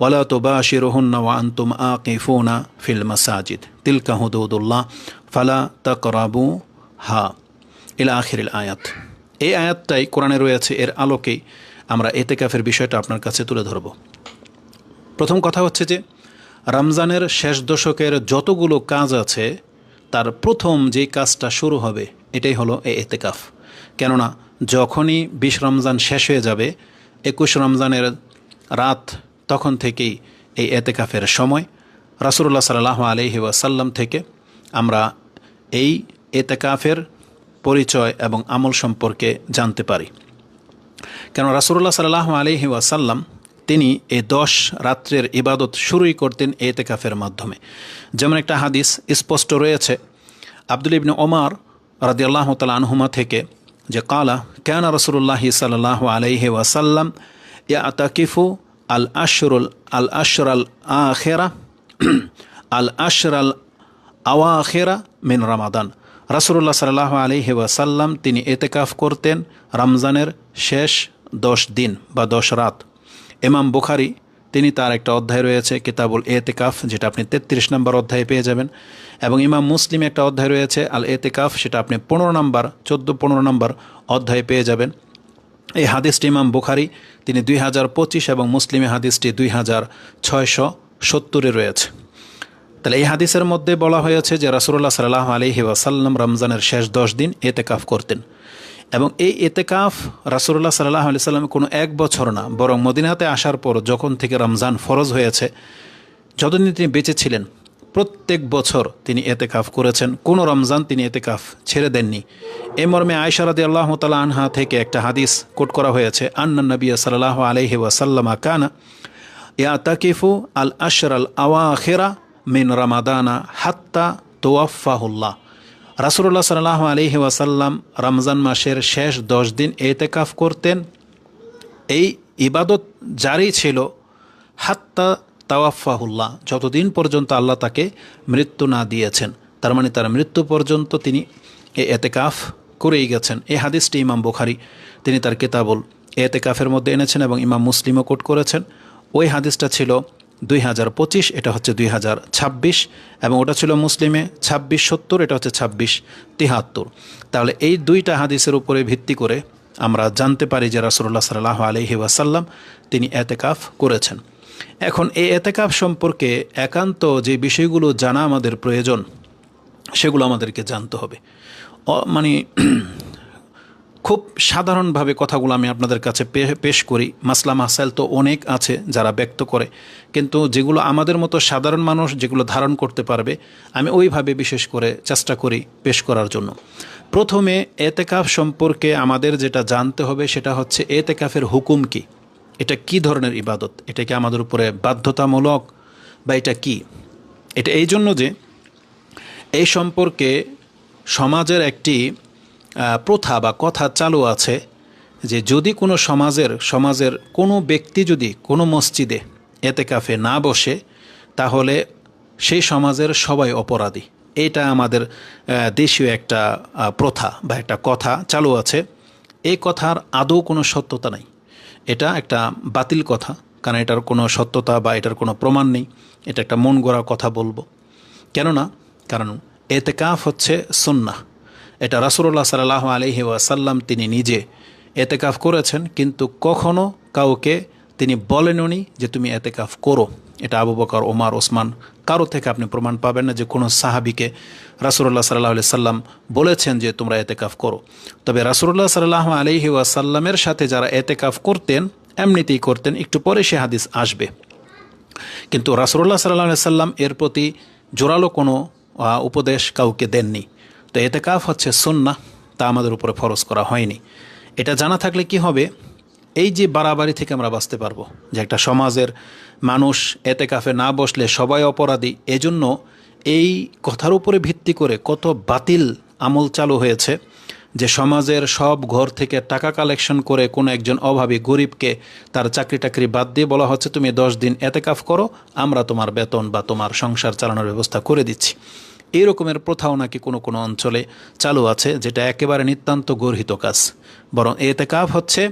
ওয়ালা তুবাশিরুহুন্না ওয়া আনতুম আকিফুনা ফিল মাসাজিদ তিলকা হুদুদুল্লাহ ফালা তাকরাবু হা ইলা আখিরিল আয়াত এই আয়াতটাই কোরআনে রয়েছে, এর আলোকেই আমরা এতেকাফের বিষয়টা আপনার কাছে তুলে ধরব। প্রথম কথা হচ্ছে যে, রমজানের শেষ দশকের যতগুলো কাজ আছে, তার প্রথম যে কাজটা শুরু হবে, এটাই হলো এ এতেকাফ। কেননা, যখনই বিশ রমজান শেষ হয়ে যাবে, একুশ রমজানের রাত তখন থেকেই এই এতেকাফের সময় রাসুল্লাহ সাল্লাহ আলহি ওয়াসাল্লাম থেকে আমরা এই এতেকাফের পরিচয় এবং আমল সম্পর্কে জানতে পারি। কেন রাসুল্লাহ সাল্লাহ আলহি ওয়াসাল্লাম, তিনি এই দশ রাত্রের ইবাদত শুরুই করতেন এতেকাফের মাধ্যমে। যেমন একটা হাদিস স্পষ্ট রয়েছে, আব্দুল ইবনে ওমার রাদিয়াল্লাহ তাল আনহুমা থেকে যে, কালা, কেন রসুল্লাহ সাল্লাহ আলহি ওয়াসাল্লাম ইয়া আতাকিফু আল আশরুল আল আশরাল আখেরা আল আশরাল আওয়াখেরা মিন রামাদান। রাসুল্লাহ সাল্লাহ আলহি ওয়াসাল্লাম তিনি এতেকাফ করতেন রমজানের শেষ দশ দিন বা দশ রাত। এমাম বুখারি, তিনি তার একটা অধ্যায় রয়েছে, কিতাবুল এতেকাফ, যেটা আপনি তেত্রিশ নম্বর অধ্যায়ে পেয়ে যাবেন। এবং ইমাম মুসলিম একটা অধ্যায় রয়েছে আল এতেকাফ সেটা আপনি পনেরো নম্বর, চোদ্দ পনেরো নম্বর অধ্যায়ে পেয়ে যাবেন। এই হাদিসটি ইমাম বুখারি, তিনি দুই হাজার পঁচিশ এবং মুসলিমে হাদিসটি দুই হাজার ছয়শো সত্তরে রয়েছে। তাহলে এই হাদিসের মধ্যে বলা হয়েছে যে রাসুল্লাহ সাল্লাহ আলহি ওয়াসাল্লাম রমজানের শেষ দশ দিন এতেকাফ করতেন। এবং এই এতেকাফ রাসুল্লাহ সাল্লাহ আলি সাল্লাম কোনো এক বছর না, বরং মদিনাতে আসার পর যখন থেকে রমজান ফরজ হয়েছে, যতদিন তিনি বেঁচে ছিলেন প্রত্যেক বছর তিনি এতেকাফ করেছেন। কোনো রমজান তিনি এতেকাফ ছেড়ে দেননি। এ মর্মে আয়সারাদি আল্লাহ তালা আনহা থেকে একটা হাদিস কোট করা হয়েছে, আন্না নবী সাল্লাহ আলহি ওয়াসাল্লামা কানা ইয়া তাকিফু আল আশর আল আওয়াখেরা মিন রামাদানা হাত্তা তোয়াফাহুল্লাহ রাসুল্লাহ সাল্লাহ আলহি ওয়াসাল্লাম রমজান মাসের শেষ দশ দিন এতেকাফ করতেন। এই ইবাদত জারি ছিল হাত্তা তাওয়াফাহুল্লাহ। যতদিন পর্যন্ত আল্লাহ তাকে মৃত্যু না দিয়েছেন, তার মানে তার মৃত্যু পর্যন্ত তিনি এ এতেকাফ করেই গেছেন। এই হাদিসটি ইমাম বুখারি, তিনি তার কেতাবল এতেকাফের মধ্যে এনেছেন এবং ইমাম মুসলিমও কোট করেছেন। ওই হাদিসটা ছিল দুই হাজার পঁচিশ, এটা হচ্ছে দুই হাজার ছাব্বিশ এবং ওটা ছিল মুসলিমে ছাব্বিশ সত্তর, এটা হচ্ছে ছাব্বিশ তিহাত্তর। তাহলে এই দুইটা হাদিসের উপরে ভিত্তি করে আমরা জানতে পারি যে রাসুল্লাহ সাল্লাহ আলহি ওয়াসাল্লাম তিনি এতেকাফ করেছেন। এখন এই এতেকাফ সম্পর্কে একান্ত যে বিষয়গুলো জানা আমাদের প্রয়োজন, সেগুলো আমাদেরকে জানতে হবে। মানে খুব সাধারণভাবে কথাগুলো আমি আপনাদের কাছে পেশ করি। মাসলা মাসাইল তো অনেক আছে যারা ব্যক্ত করে, কিন্তু যেগুলো আমাদের মতো সাধারণ মানুষ যেগুলো ধারণ করতে পারবে, আমি ওইভাবে বিশেষ করে চেষ্টা করি পেশ করার জন্য। প্রথমে এতেকাফ সম্পর্কে আমাদের যেটা জানতে হবে সেটা হচ্ছে এতেকাফের হুকুম কি? এটা কি ধরনের ইবাদত? এটা কি আমাদের উপরে বাধ্যতামূলক বা এটা কি? এটা এই জন্য যে এই সম্পর্কে সমাজের একটি প্রথা বা কথা চালু আছে যে যদি কোনো সমাজের সমাজের কোনো ব্যক্তি যদি কোনো মসজিদে এতে কাফে না বসে, তাহলে সেই সমাজের সবাই অপরাধী। এটা আমাদের দেশীয় একটা প্রথা বা একটা কথা চালু আছে। এই কথার আদৌ কোনো সত্যতা নাই। এটা একটা বাতিল কথা, কারণ এটার কোনো সত্যতা বা এটার কোনো প্রমাণ নেই। এটা একটা মন গড়া কথা বলব। কেননা, কারণ এতে কাফ হচ্ছে সন্না এটা রাসুল্লাহ সাল্লাহ আলহি ওয়াসাল্লাম তিনি নিজে এতেকাফ করেছেন, কিন্তু কখনো কাউকে তিনি বলেননি যে তুমি এতেকাফ করো। এটা আবু বকর, ওমার, ওসমান, কারও থেকে আপনি প্রমাণ পাবেন না যে কোনো সাহাবিকে রাসুল্লাহ সাল্লাহ আলি সাল্লাম বলেছেন যে তোমরা এতেকাফ করো। তবে রাসুল্লাহ সাল্লাহ আলহি ওয়াসাল্লামের সাথে যারা এতেকাফ করতেন, এমনিতেই করতেন, একটু পরে সে হাদিস আসবে। কিন্তু রাসুল্লাহ সাল্লাহ সাল্লাম এর প্রতি জোরালো কোনো উপদেশ কাউকে দেননি। তো এতেকাফ হচ্ছে সুন্না তা আমাদের উপরে ফরজ করা হয়নি। এটা জানা থাকলে কি হবে? এই যে বাড়াবাড়ি থেকে আমরা বাঁচতে পারব, যে একটা সমাজের মানুষ এতে কাফে না বসলে সবাই অপরাধী, এজন্য এই কথার উপরে ভিত্তি করে কত বাতিল আমল চালু হয়েছে, যে সমাজের সব ঘর থেকে টাকা কালেকশন করে কোনো একজন অভাবী গরিবকে তার চাকরি টাকরি বাদ দিয়ে বলা হচ্ছে, তুমি দশ দিন এতে কাফ করো, আমরা তোমার বেতন বা তোমার সংসার চালানোর ব্যবস্থা করে দিচ্ছি। এই রকমের প্রথাও নাকি কোনো কোনো অঞ্চলে চালু আছে, যেটা একেবারে নিতান্ত গর্হিত কাজ। বরং এতে কাফ হচ্ছে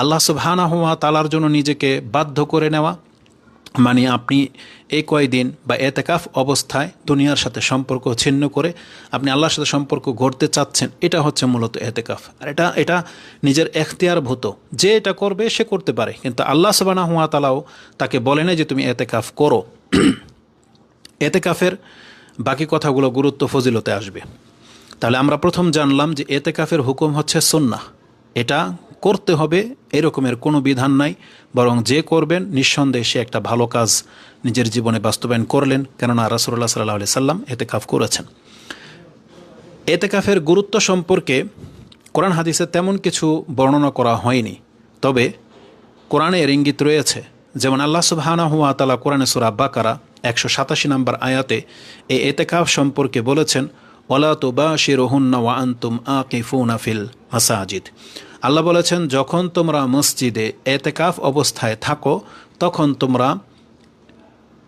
আল্লাহ সুবহানা হুয়া তালার জন্য নিজেকে বাধ্য করে নেওয়া। মানে আপনি এই কয়দিন বা এতেকাফ অবস্থায় দুনিয়ার সাথে সম্পর্ক ছিন্ন করে আপনি আল্লাহর সাথে সম্পর্ক গড়তে চাচ্ছেন, এটা হচ্ছে মূলত এতেকাফ। আর এটা এটা নিজের এখতিয়ারভূত যে এটা করবে, সে করতে পারে। কিন্তু আল্লাহ সবানা হুয়া তালাও তাকে বলে না যে তুমি এতেকাফ করো। এতেকাফের বাকি কথাগুলো গুরুত্ব ফজিলতে আসবে। তাহলে আমরা প্রথম জানলাম যে এতেকাফের হুকুম হচ্ছে সন্না এটা করতে হবে, এরকমের কোনো বিধান নাই। বরং যে করবেন, নিঃসন্দেহে সে একটা ভালো কাজ নিজের জীবনে বাস্তবায়ন করলেন। কেননা রাসুল্লাহ সাল্লাহ সাল্লাম এতেকাফ করেছেন। এতেকাফের গুরুত্ব সম্পর্কে কোরআন হাদিসে তেমন কিছু বর্ণনা করা হয়নি। তবে কোরআনে ইঙ্গিত রয়েছে, যেমন আল্লাহ সুবহানা হুয়া তালা কোরআনে সুরা বাকারা একশো সাতাশি নম্বর আয়াতে এই এতেকাফ সম্পর্কে বলেছেন ওলা তো বা শিরোহুন্না ওয়া আন্তুম আকিফুনা ফিল মাসাজিদ। আল্লাহ বলেছেন, যখন তোমরা মসজিদে এতেকাফ অবস্থায় থাকো, তখন তোমরা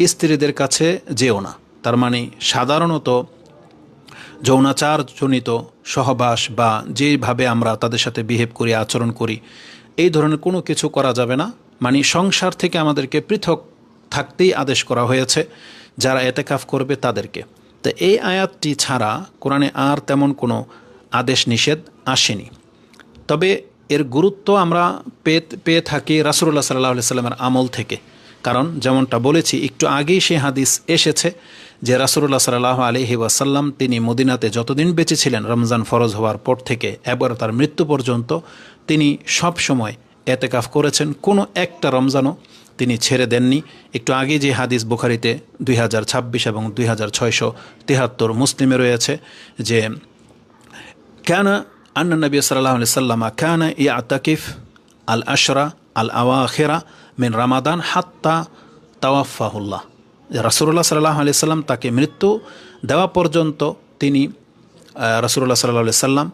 স্ত্রীদের কাছে যেও না। তার মানে সাধারণত যৌনাচারজনিত সহবাস বা যেভাবে আমরা তাদের সাথে বিহেভ করি, আচরণ করি, এই ধরনের কোনো কিছু করা যাবে না। মানে সংসার থেকে আমাদেরকে পৃথক থাকতেই আদেশ করা হয়েছে, যারা এতেকাফ করবে তাদেরকে। তো এই আয়াতটি ছাড়া কোরআনে আর তেমন কোনো আদেশ নিষেধ আসেনি। তবে এর গুরুত্ব আমরা পেয়ে পেয়ে থাকি রাসুল্লাহ সাল্লাহ সাল্লামের আমল থেকে। কারণ যেমনটা বলেছি, একটু আগেই সে হাদিস এসেছে যে রাসুল্লাহ সাল্লাহ আলহি ওয়াসাল্লাম তিনি মদিনাতে যতদিন বেঁচে ছিলেন, রমজান ফরজ হওয়ার পর থেকে একবার তার মৃত্যু পর্যন্ত তিনি সব সময় এতেকাফ করেছেন। কোনো একটা রমজানও তিনি ছেড়ে দেননি। একটু আগে যে হাদিস বুখারিতে দুই হাজার ছাব্বিশ এবং দুই মুসলিমে রয়েছে যে, কেন আন্না নবী সাল্লাহ সাল্লামা কানা ইয়াতাকিফ আল আশরা আল আওয়াখেরা মিন রামাদান হাত্তা তাওয়াফাহুল্লাহ রাসুল্লাহ সাল্লাহ আলি সাল্লাম তাকে মৃত্যু দেওয়া পর্যন্ত তিনি রাসুল্লাহ সাল্লাহ সাল্লাম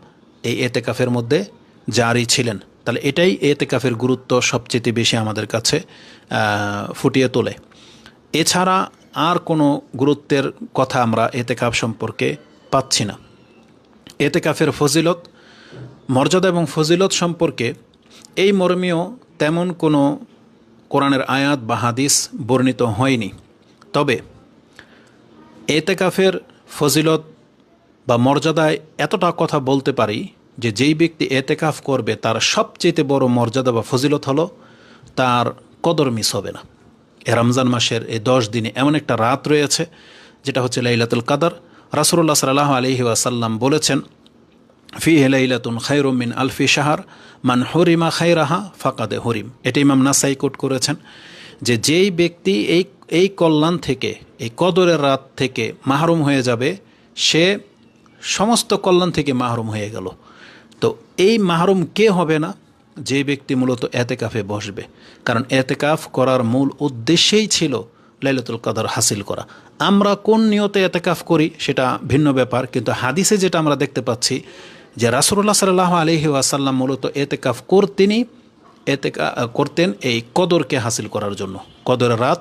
এই এতেকাফের মধ্যে জারি ছিলেন। তাহলে এটাই এতেকাফের গুরুত্ব সবচেয়ে বেশি আমাদের কাছে ফুটিয়ে তোলে। এছাড়া আর কোনো গুরুত্বের কথা আমরা এতেকাফ সম্পর্কে পাচ্ছি না। এতেকাফের ফজিলত মর্যাদা এবং ফজিলত সম্পর্কে এই মর্মীয় তেমন কোনো কোরআনের আয়াত বা হাদিস বর্ণিত হয়নি। তবে এতেকাফের ফজিলত বা মর্যাদায় এতটা কথা বলতে পারি যে যেই ব্যক্তি এতেকাফ করবে, তার সবচেয়ে বড় মর্যাদা বা ফজিলত হলো তার কদর মিস হবে না। এ রমজান মাসের এই দশ দিনে এমন একটা রাত রয়েছে, যেটা হচ্ছে লাইলাতুল কাদার। রাসুল্লাহ সাল্লাহ আলহি ওয়াসাল্লাম বলেছেন ফি হেলাইলাতুন খাইরুমিন আলফি শাহার, মান হরিমা খাইরাহা ফাকাদে হরিম। এটা ইমাম নাসাই কোট করেছেন যে যেই ব্যক্তি এই এই কল্যাণ থেকে, এই কদরের রাত থেকে মাহরুম হয়ে যাবে, সে সমস্ত কল্যাণ থেকে মাহরুম হয়ে গেল। তো এই মাহরুম কে হবে না? যে ব্যক্তি মূলত এতেকাফে বসবে। কারণ এতেকাফ করার মূল উদ্দেশ্যেই ছিল লাইলাতুল কাদার হাসিল করা। আমরা কোন নিয়তে এতেকাফ করি সেটা ভিন্ন ব্যাপার, কিন্তু হাদিসে যেটা আমরা দেখতে পাচ্ছি যে রাসুল্লাহ সাল্লাহ আলহি আসাল্লাম মূলত এতেকাফ করতেনই এতে করতেন এই কদরকে হাসিল করার জন্য কদরের রাত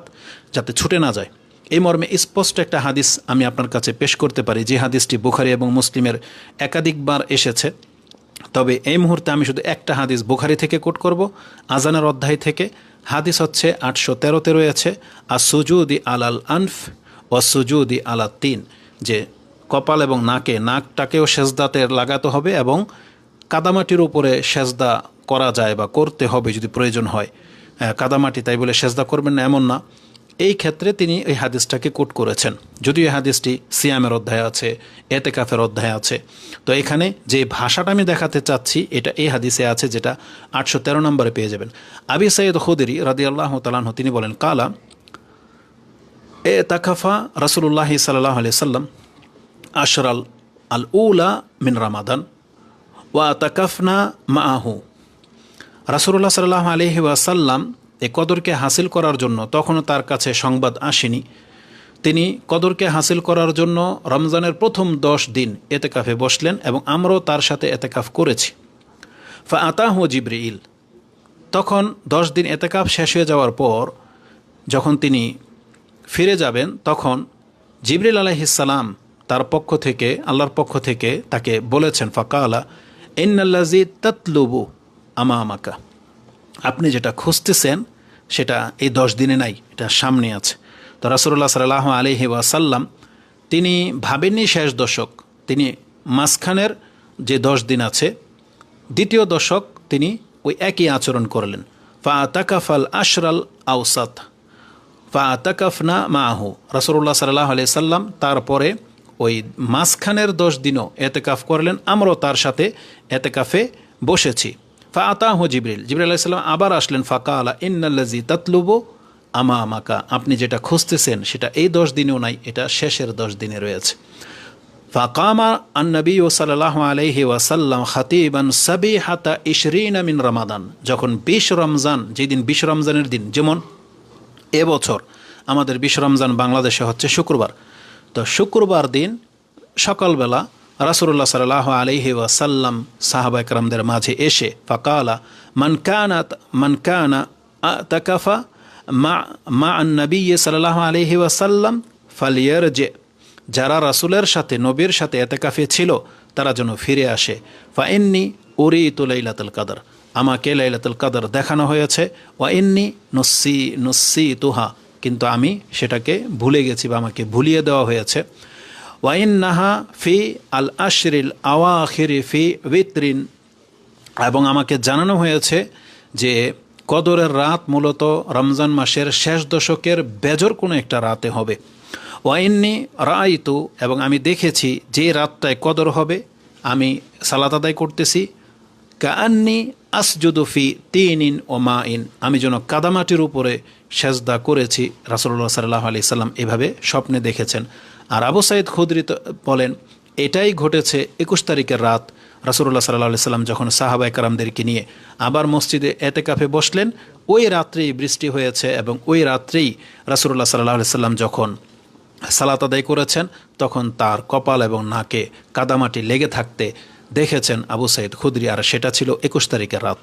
যাতে ছুটে না যায়। এই মর্মে স্পষ্ট একটা হাদিস আমি আপনার কাছে পেশ করতে পারি, যে হাদিসটি বুখারি এবং মুসলিমের একাধিকবার এসেছে। তবে এই মুহূর্তে আমি শুধু একটা হাদিস বুখারি থেকে কোট করব আজানের অধ্যায় থেকে। হাদিস হচ্ছে আটশো তেরোতে রয়েছে আর সুজুদি আলাল আনফ ও সুজুদি আলা তিন, যে কপাল এবং নাকে, নাকটাকেও সেজদাতে লাগাতে হবে এবং কাদামাটির উপরে সেজদা করা যায় বা করতে হবে যদি প্রয়োজন হয়। কাদামাটি তাই বলে সেজদা করবেন না, এমন না। এই ক্ষেত্রে তিনি এই হাদিসটাকে কোট করেছেন। যদিও এই হাদিসটি সিয়ামের অধ্যায় আছে, এতেকাফের অধ্যায় আছে। তো এখানে যে ভাষাটা আমি দেখাতে চাচ্ছি, এটা এই হাদিসে আছে যেটা আটশো তেরো নম্বরে পেয়ে যাবেন। আবি সৈয়দ খুদেরি রাদি আল্লাহ তালাহ তিনি বলেন, কালা, এ তাকাফা রসুল্লাহ সাল্লাহ আলিয়া সাল্লাম আশরাল আল উলা মিন রামাদান ওয়া তাকাফনা মাহু রাসুল্লাহ সাল্লাহ আলহি ওয়াসাল্লাম এ কদরকে হাসিল করার জন্য তখনও তার কাছে সংবাদ আসেনি। তিনি কদরকে হাসিল করার জন্য রমজানের প্রথম দশ দিন এতেকাফে বসলেন এবং আমরাও তার সাথে এতেকাফ করেছি। ফা আতাহ জিব্রিইল। তখন দশ দিন এতেকাফ শেষ হয়ে যাওয়ার পর যখন তিনি ফিরে যাবেন, তখন জিবরিল আলাইহিসাল্লাম তার পক্ষ থেকে, আল্লাহর পক্ষ থেকে তাকে বলেছেন, ফাকালা ইন্নাল্লাজি ততলুবু আমা আমাকা আপনি যেটা খুঁজতেছেন, সেটা এই দশ দিনে নাই, এটা সামনে আছে। তো রাসুল্লাহ সাল্লাহ আলহি ওয়াসাল্লাম, তিনি ভাবেননি শেষ দশক, তিনি মাঝখানের যে দশ দিন আছে, দ্বিতীয় দশক তিনি ওই একই আচরণ করলেন। ফা তাকাফাল আশরাল আউসাত ফা তাকাফনা মাহু। রাসুল্লাহ সাল্লাহ আলি সাল্লাম তারপরে ওই মাঝখানের দশ দিনও এতেকাফ করলেন, আমরাও তার সাথে এতেকাফে বসেছি। ফা আতাহ জিবরিল জিবরিল আলাইসাল্লাম আবার আসলেন ফাঁকা আলা ইন্নাল্লাজি তাতলুবো আমা আমাকা আপনি যেটা খুঁজতেছেন, সেটা এই দশ দিনেও নাই, এটা শেষের দশ দিনে রয়েছে। ফাকামা আন্নবী ও সাল্লাহ আলহি ওয়াসাল্লাম খাতিবান সাবি হাতা ইশরিন মিন রমাদান, যখন বিশ রমজান, যেদিন বিশ রমজানের দিন, যেমন এবছর আমাদের বিশ রমজান বাংলাদেশে হচ্ছে শুক্রবার তো শুক্রবার দিন, সকালবেলা রাসুল্লাহ সাল্লাহ আলহি ওয়াসাল্লাম সাহাবা একরামদের মাঝে এসে ফাকালা মানকানাত মানকানা তাকাফা মা মা আন্নবী সাল্লাহ আলহি ওয়াসাল্লাম ফালিয়ার যে যারা রাসুলের সাথে, নবীর সাথে এতেকাফে ছিল, তারা যেন ফিরে আসে। ফা ইন্নি উরি লাইলাতুল কাদর আমাকে লাইলাতুল কাদর দেখানো হয়েছে। ওয়া ইন্নি নুসি নুসি তুহা কিন্তু আমি সেটাকে ভুলে গেছি বা আমাকে ভুলিয়ে দেওয়া হয়েছে। ওয়াইন নাহা ফি আল আশরিল আওয়াখিরি ফি উইত্রিন এবং আমাকে জানানো হয়েছে যে কদরের রাত মূলত রমজান মাসের শেষ দশকের বেজর কোনো একটা রাতে হবে। ওয়াইন্নি রাইতু এবং আমি দেখেছি যে রাতটায় কদর হবে। আমি সালাত আদায় করতেছি। কান্নি আসজুদুফি তিন ইন ও মা ইন আমি যেন কাদামাটির উপরে সেজদা করেছি রাসুল্লাহ সাল্লাহ আলি সাল্লাম এভাবে স্বপ্নে দেখেছেন। আর আবু সাইদ খুদরি বলেন, এটাই ঘটেছে একুশ তারিখের রাত। রাসুল্লাহ সাল্লাহ সাল্লাম যখন সাহাবা একরামদেরকে নিয়ে আবার মসজিদে এতে কাফে বসলেন, ওই রাত্রেই বৃষ্টি হয়েছে এবং ওই রাত্রেই রাসুল্লাহ সাল্লাহ সাল্লাম যখন সালাত আদায় করেছেন, তখন তার কপাল এবং নাকে কাদামাটি লেগে থাকতে দেখেছেন আবু সাইদ খুদ্রি আর সেটা ছিল একুশ তারিখের রাত।